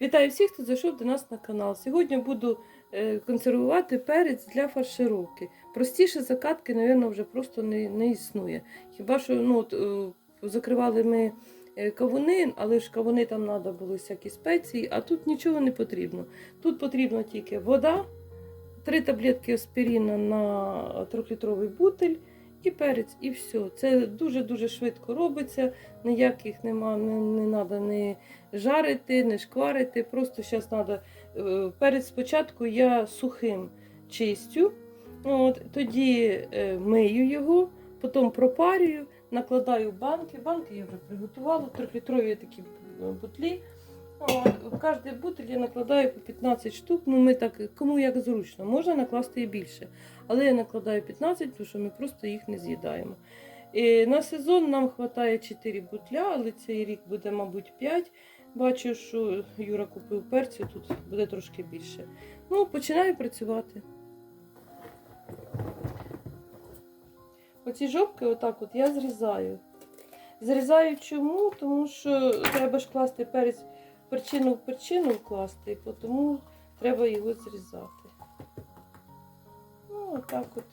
Вітаю всіх, хто зайшов до нас на канал. Сьогодні буду е, консервувати перець для фаршировки. Простіше закатки, мабуть, вже просто не, не існує. Хіба що ну, от, е, закривали ми е, кавуни, але ж кавуни там треба було всякі спеції, а тут нічого не потрібно. Тут потрібна тільки вода, три таблетки аспіріна на 3-літровий бутиль і перець, і все. Це дуже-дуже швидко робиться, ніяких нема, не, не треба ні жарити, не шкварити. Просто зараз треба перець спочатку я сухим чистю, от, тоді е, мию його, потім пропарюю, накладаю банки. Банки я вже приготувала, трьохлітрові такі е, бутлі. В кожний бутиль я накладаю по 15 штук. Ну, ми так, кому як зручно, можна накласти і більше. Але я накладаю 15, тому що ми просто їх не з'їдаємо. І на сезон нам вистачає 4 бутля, але цей рік буде, мабуть, 5. Бачу, що Юра купив перцю, тут буде трошки більше. Ну, починаю працювати. Оці жопки, отак от я зрізаю. Зрізаю чому? Тому що треба ж класти перець перчину в перчину вкласти, і тому треба його зрізати. Ну, отак от.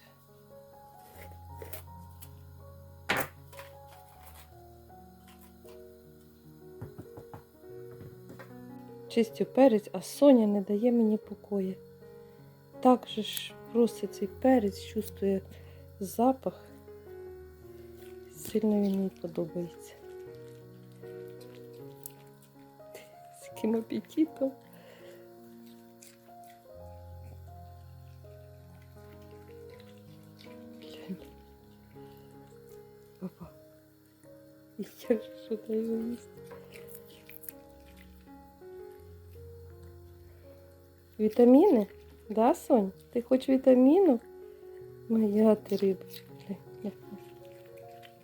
Чистю перець, а Соня не дає мені покою. Так же ж просто цей перець чувствує запах. Сильно він їй подобається. Апетитом. Глянь. Папа. Я що даю їсти. Вітаміни? Да, Сонь? Ти хочеш вітаміну? Моя ти рибочка.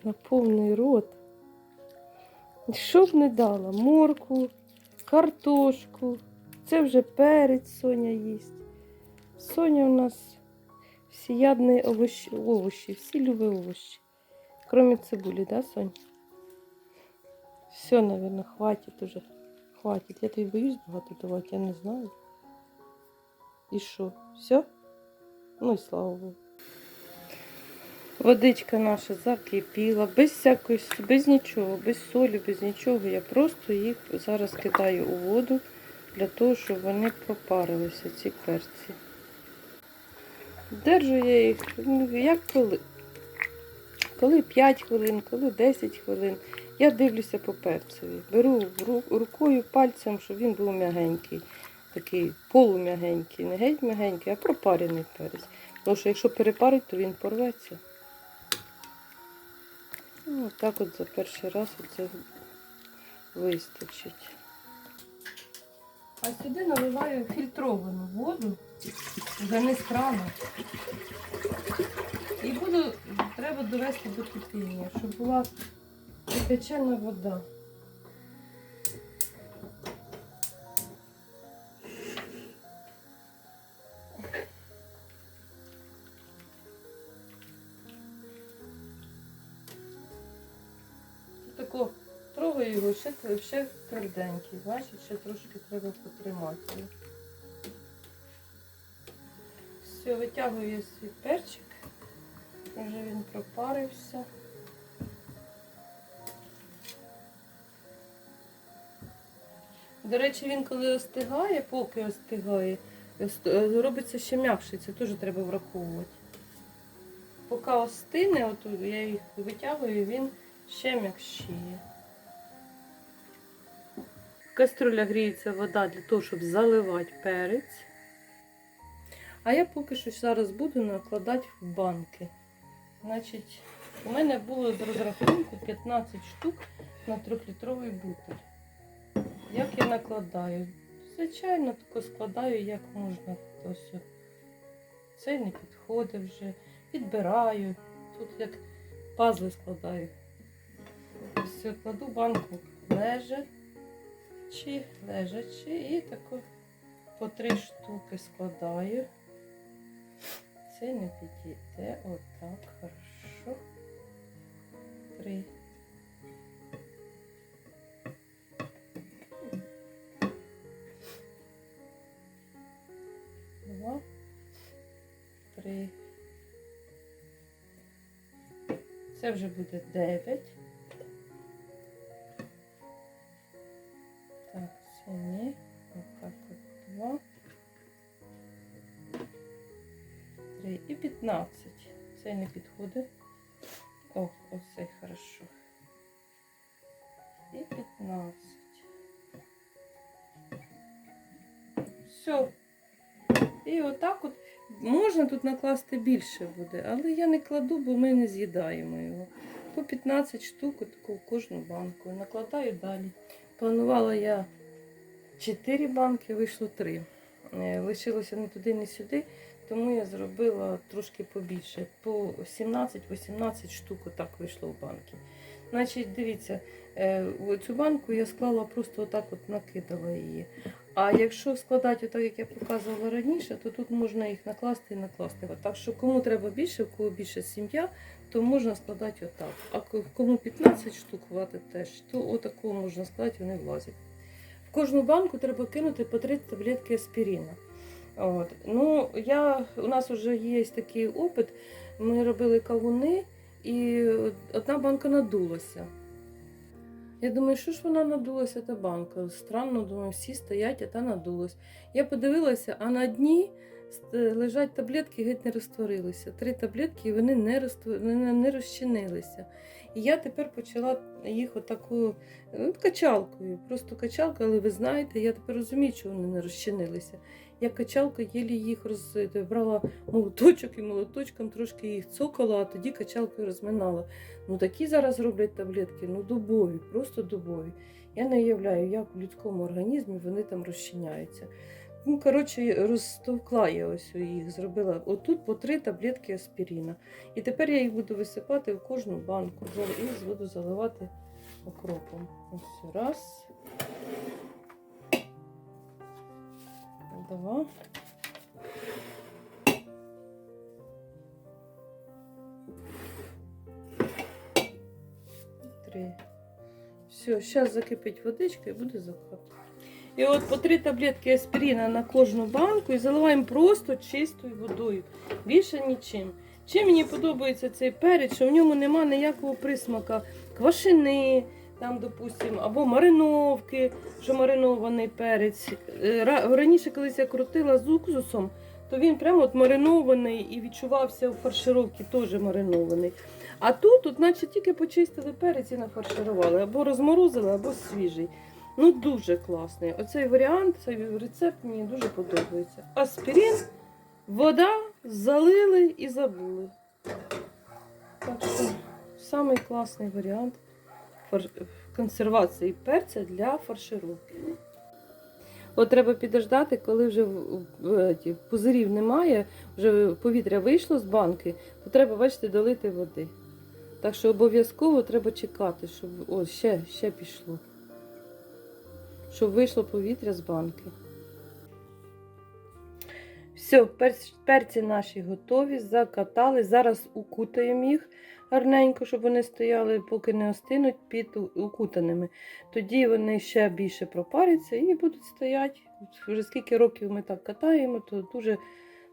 На, повний рот. Що б не дала? Морку, картошку. Це вже перець Соня їсть. Соня у нас всіядні овощі, овощі, всі любить овощі. Кроме цибулі, да, Сонь? Все, наверное, хватит уже. Хватит. Я тобі боюсь багато давати, я не знаю. І що? Все? Ну і слава Богу. Водичка наша закипіла, без всякої, без нічого, без солі, без нічого. Я просто їх зараз кидаю у воду для того, щоб вони пропарилися, ці перці. Держу я їх, ну, як коли. Коли 5 хвилин, коли 10 хвилин. Я дивлюся по перцеві. Беру рукою, пальцем, щоб він був м'ягенький такий полум'ягенький, не геть м'ягенький, а пропарений перець. Тому що якщо перепарить, то він порветься. Ну, так от за перший раз оце вистачить. А сюди наливаю фільтровану воду, за не з крана. І буду, треба довести до кипіння, щоб була кипячена вода. Трогаю його, ще, ще тверденький. Бачиш, ще трошки треба потримати. Все, витягую свій перчик. Вже він пропарився. До речі, він коли остигає, поки остигає, робиться ще м'якший, це теж треба враховувати. Поки остине, от я їх витягую, він ще м'якшіє. В кастрюля гріється вода для того, щоб заливати перець. А я поки що зараз буду накладати в банки. Значить, у мене було з розрахунку 15 штук на 3-літровий бутиль. Як я накладаю? Звичайно, тако складаю, як можна. Ось. Цей не підходить вже. Підбираю. Тут як пазли складаю. Все, кладу банку сидячи, лежачи і таку по три штуки складаю. Це не підійде. Отак, хорошо. Три. Два, три. Це вже буде дев'ять. Так, це ні. Отак от два. Три і п'ятнадцять. Цей не підходить. О, оцей хорошо. І п'ятнадцять. Все. І отак от можна тут накласти більше буде, але я не кладу, бо ми не з'їдаємо його. По 15 штук таку кожну банку. Накладаю далі. Планувала я 4 банки, вийшло 3. Лишилося не туди, не сюди, тому я зробила трошки побільше. По 17-18 штук отак вийшло в банки. Значить, дивіться, е, цю банку я склала просто отак от накидала її. А якщо складати отак, як я показувала раніше, то тут можна їх накласти і накласти. Так що кому треба більше, у кого більше сім'я, то можна складати отак. А кому 15 штук хватить теж, то отакого можна складати, вони влазять. Кожну банку треба кинути по 3 таблетки аспірина. От. Ну, я, у нас вже є такий опит. Ми робили кавуни, і одна банка надулася. Я думаю, що ж вона надулася, та банка? Странно, думаю, всі стоять, а та надулась. Я подивилася, а на дні лежать таблетки, геть не розтворилися. Три таблетки, і вони не, не, розчинилися. І я тепер почала їх отакою ну, качалкою. Просто качалка, але ви знаєте, я тепер розумію, чого вони не розчинилися. Я качалка єлі їх роз... брала молоточок і молоточком трошки їх цокала, а тоді качалкою розминала. Ну такі зараз роблять таблетки, ну дубові, просто дубові. Я не уявляю, як в людському організмі вони там розчиняються. Ну, коротше, розтовкла я ось їх, зробила отут по три таблетки аспіріна. І тепер я їх буду висипати в кожну банку і буду заливати окропом. Ось раз. Два. Три. Все, зараз закипить водичка і буде закат. І от по три таблетки аспірина на кожну банку і заливаємо просто чистою водою. Більше нічим. Чим мені подобається цей перець, що в ньому нема ніякого присмака квашини, там, допустим, або мариновки, що маринований перець. Е, Раніше, колись я крутила з уксусом, то він прямо от маринований і відчувався в фаршировці теж маринований. А тут, от, наче тільки почистили перець і нафарширували, або розморозили, або свіжий. Ну, дуже класний. Оцей варіант, цей рецепт мені дуже подобається. Аспірин, вода, залили і забули. Так що самий класний варіант консервації перця для фаршировки. От треба підождати, коли вже пузирів немає, вже повітря вийшло з банки, то треба, бачите, долити води. Так що обов'язково треба чекати, щоб о, ще, ще пішло. Щоб вийшло повітря з банки. Все, перці наші готові, закатали. Зараз укутаємо їх гарненько, щоб вони стояли, поки не остинуть під укутаними. Тоді вони ще більше пропаряться і будуть стояти. Вже скільки років ми так катаємо, то дуже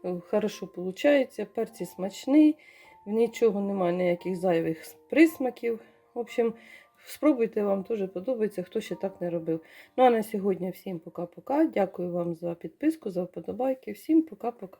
е, хорошо виходить. Перці смачний, в нічого немає ніяких зайвих присмаків. В общем, спробуйте, вам теж подобається, хто ще так не робив. Ну а на сьогодні всім пока-пока. Дякую вам за підписку, за вподобайки. Всім пока-пока.